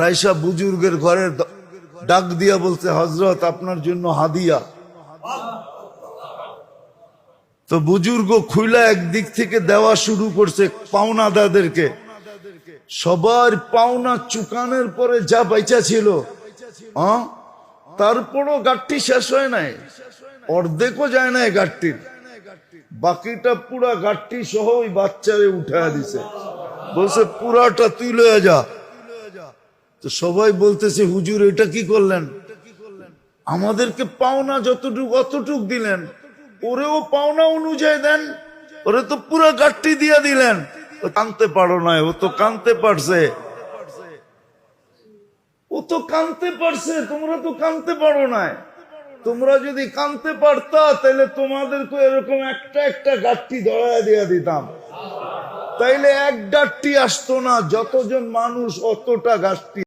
রাইসা বুজুর্গের ঘরের ডাক দিয়া বলছে হজরত আপনার জন্য হাদিয়া। তো বুজুর্গ খুইলা একদিক থেকে দেওয়া শুরু করছে পাওনা পাওনাদাদেরকে। সবার পাওনা চুকানের পরে যা বাইচা ছিল? তারপরও গাঠটি শেষ হয় নাই, অর্ধেকও যায় নাই গাঠটির। বাকিটা পুরা গাঠটি সহ ওই বাচ্চারে উঠায় দিছে। বলছে, পুরাটা তুই লয়ে যা। তো সবাই বলতেছে, হুজুর, এটা কি করলেন? আমাদেরকে পাওনা যতটুক, অতটুক দিলেন। ওরেও পাওনা অনুযায়ী দেন। ওরে তো পুরো গাঠটি দিয়ে দিলেন। কানতে পারো নাই ও তো কানতে পারছে। ও তো কানতে পারছে, তোমরা তো কানতে পারো না। তোমরা যদি কানতে পারতা, তাহলে তোমাদেরকে এরকম একটা একটা গাঠটি ধরায় দিয়ে দিতাম। তাইলে এক গাঠটি আসতো না, যতজন মানুষ অতটা গাছটি